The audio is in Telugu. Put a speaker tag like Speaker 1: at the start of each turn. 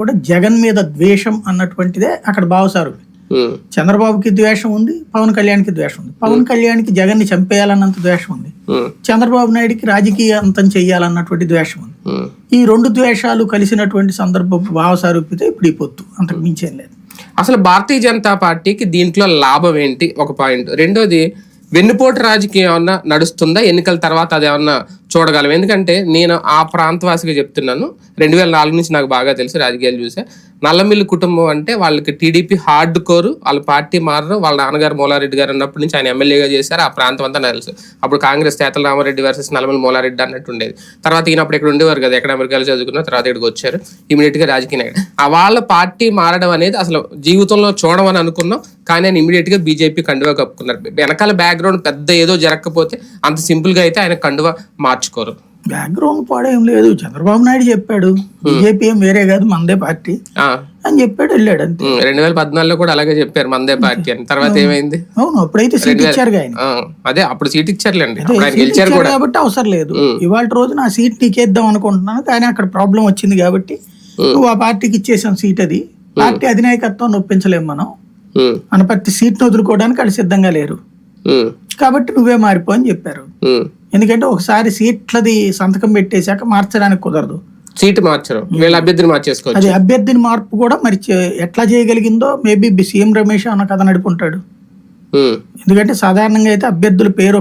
Speaker 1: కూడా జగన్ మీద ద్వేషం అన్నటువంటిదే అక్కడ భావసారు
Speaker 2: ఉమ్,
Speaker 1: చంద్రబాబుకి ద్వేషం ఉంది పవన్ కళ్యాణ్కి ద్వేషం ఉంది. పవన్ కళ్యాణ్కి జగన్ని చంపేయాలన్నంత ద్వేషం ఉంది. చంద్రబాబు నాయుడికి రాజకీయ అంతం చెయ్యాలన్నటువంటి ద్వేషం ఉంది. ఈ రెండు ద్వేషాలు కలిసినటువంటి సందర్భపు భావసారూప్యత ఇప్పుడు ఈ పొత్తు అంతకు మించేం లేదు.
Speaker 2: అసలు భారతీయ జనతా పార్టీకి దీంట్లో లాభం ఏంటి? ఒక పాయింట్. రెండోది వెన్నుపోటు రాజకీయం ఏమన్నా నడుస్తుందా? ఎన్నికల తర్వాత అది ఏమన్నా చూడగలం. ఎందుకంటే నేను ఆ ప్రాంతవాసిగా చెప్తున్నాను. రెండు వేల నాలుగు నుంచి నాకు బాగా తెలుసు రాజకీయాలు చూసా నల్లమిల్లి కుటుంబం అంటే వాళ్ళకి టీడీపీ హార్డ్ కోరు వాళ్ళ పార్టీ మారరు వాళ్ళ నాన్నగారు మూలారెడ్డి గారు ఉన్నప్పటి నుంచి ఆయన ఎమ్మెల్యేగా చేశారు ఆ ప్రాంతం అంతా నెలసు అప్పుడు కాంగ్రెస్ తేతల రామారెడ్డి వర్సెస్ నల్లమిల్లి మూలారెడ్డి అన్నట్టు ఉండేది. తర్వాత ఈయనప్పుడు ఇక్కడ ఉండేవారు కదా ఎక్కడ అమెరికాలో చదువుకున్న తర్వాత ఇక్కడికి వచ్చారు. ఇమీడియట్గా రాజకీయ నాయకుడు. ఆ వాళ్ళ పార్టీ మారడం అనేది అసలు జీవితంలో చూడమని అనుకున్నాం కానీ ఆయన ఇమీడియట్గా బీజేపీ కండువా కప్పుకున్నారు. వెనకాల బ్యాక్గ్రౌండ్ పెద్ద ఏదో జరగకపోతే అంత సింపుల్గా అయితే ఆయన కండువా మార్చుకోరు.
Speaker 1: బ్యాక్గ్రౌండ్ పాడేం లేదు. చంద్రబాబు నాయుడు చెప్పాడు బీజేపీ ఏం వేరే కాదు మందే పార్టీ అని చెప్పాడు వెళ్ళాడు అంతే.
Speaker 2: రెండు వేల పద్నాలుగులో కూడా అలాగే చెప్పారు మందే పార్టీ అని. తర్వాత ఏమైంది?
Speaker 1: అవును అప్పుడైతే సీట్ ఇచ్చారు ఆయన.
Speaker 2: అదే అప్పుడు సీట్ ఇచ్చారులేండి. గెలిచారు
Speaker 1: కాబట్టి అవసరం లేదు. ఇవాళ రోజు నా సీట్ నీకేద్దాం అనుకుంటున్నాను కానీ అక్కడ ప్రాబ్లం వచ్చింది కాబట్టి నువ్వు ఆ పార్టీకి ఇచ్చేసాం సీట్ అది. పార్టీ అధినాయకత్వం ఒప్పించలేం మనం. అనపర్తి సీట్ను వదులుకోవడానికి వాళ్ళు సిద్ధంగా లేరు. కాబట్టి నువ్వే మారిపో అని చెప్పారు. ఎందుకంటే ఒకసారి సీట్లది సంతకం పెట్టేశాక మార్చడానికి కుదరదు.
Speaker 2: సీటు మార్చరు. వీళ్ళ అభ్యర్థిని మార్చేసుకోవచ్చు.
Speaker 1: అది అభ్యర్థిని మార్పు కూడా మరి ఎట్లా చేయగలిగిందో మేబీ సీఎం రమేష్ అన్న కథ నడుపుంటాడు.
Speaker 2: ఉమ్.
Speaker 1: ఎందుకంటే సాధారణంగా అయితే అభ్యర్థుల పేరు